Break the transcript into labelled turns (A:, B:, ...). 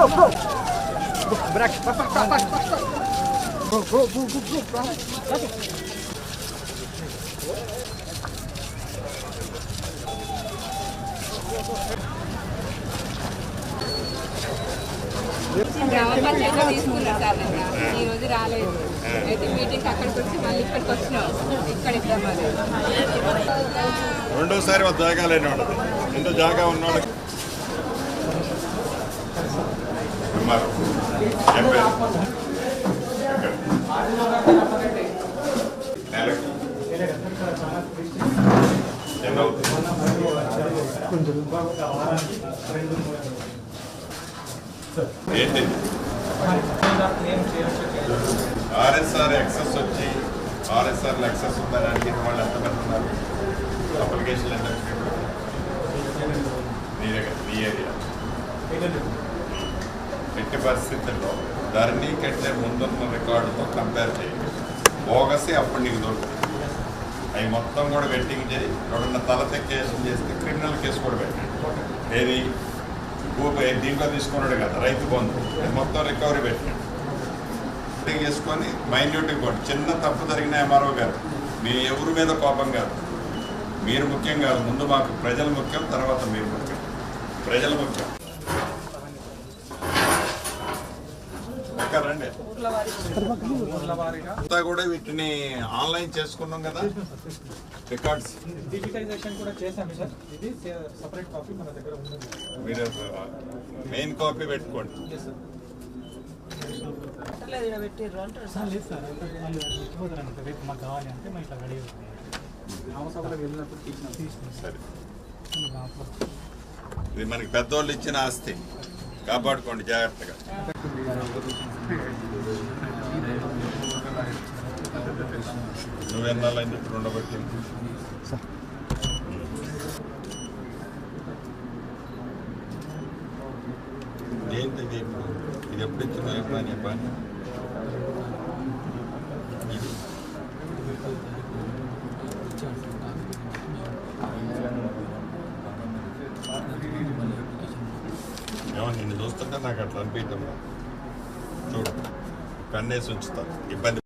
A: go, go. Bırak, bak bak bak bak. bak. Go, go, go, go, go, go. ఈ రోజు రాలేదు అయితే అక్కడికి వచ్చి మళ్ళీ ఇక్కడికి
B: రెండోసారి జాగా ఎంతో జాగా ఉన్నాడు అమ్మారు ఏం నెలకి ఎంత ఏంటి ఆర్ఎస్ఆర్ ఎక్సెస్ వచ్చి ఆర్ఎస్ఆర్ ఎక్సెస్ ఉందని అడిగిన వాళ్ళు ఎంతమంది ఉన్నారు? అప్లికేషన్లు ఎంత? మీరే నీ ఏరియా ఎట్టి పరిస్థితుల్లో ధరణి కంటే ముందున్న రికార్డుతో కంపేర్ చేయండి బోగసే అప్పుడు నీకు దొరుకుతుంది అవి మొత్తం కూడా వెట్టింగ్ చేయి. ఎవరన్నా తల కేసు చేస్తే క్రిమినల్ కేసు కూడా పెట్టండి ఏది? భూపై దీంట్లో తీసుకున్నాడు కదా రైతు బంధు. మొత్తం రికవరీ పెట్టండి వెట్టింగ్ చేసుకొని మైన్యూట్ ఇవ్వండి చిన్న తప్పు జరిగిన ఎంఆర్ఓ గారు మీ ఎవరి మీద కోపం కాదు. మీరు ముఖ్యం కాదు. ముందు మాకు ప్రజలు ముఖ్యం తర్వాత మీరు ముఖ్యం. ప్రజలు ముఖ్యం. అంతా కూడా వీటిని ఆన్లైన్ చేసుకున్నాం కదా. రికార్డ్స్.
C: డిజిటైజేషన్ కూడా చేశాము సార్. ఇది సపరేట్ కాపీ మన దగ్గర ఉంది
B: మీరు మెయిన్ కాపీ పెట్టుకోండి. ఇది మనకి పెద్దోళ్ళు ఇచ్చిన ఆస్తి. కాపాడుకోండి జాగ్రత్తగా. నువ్వెన్నాళ్ళని ఇప్పుడు ఉండబట్టి? ఏంటిది ఇప్పుడు? ఇది ఎప్పుడు ఇచ్చిన పని పని ఇది ఏమో నిన్ను చూస్తుంటే నాకు అట్లా అనిపించమ్మా చూడు కన్నేసి ఉంచుతా. ఇబ్బంది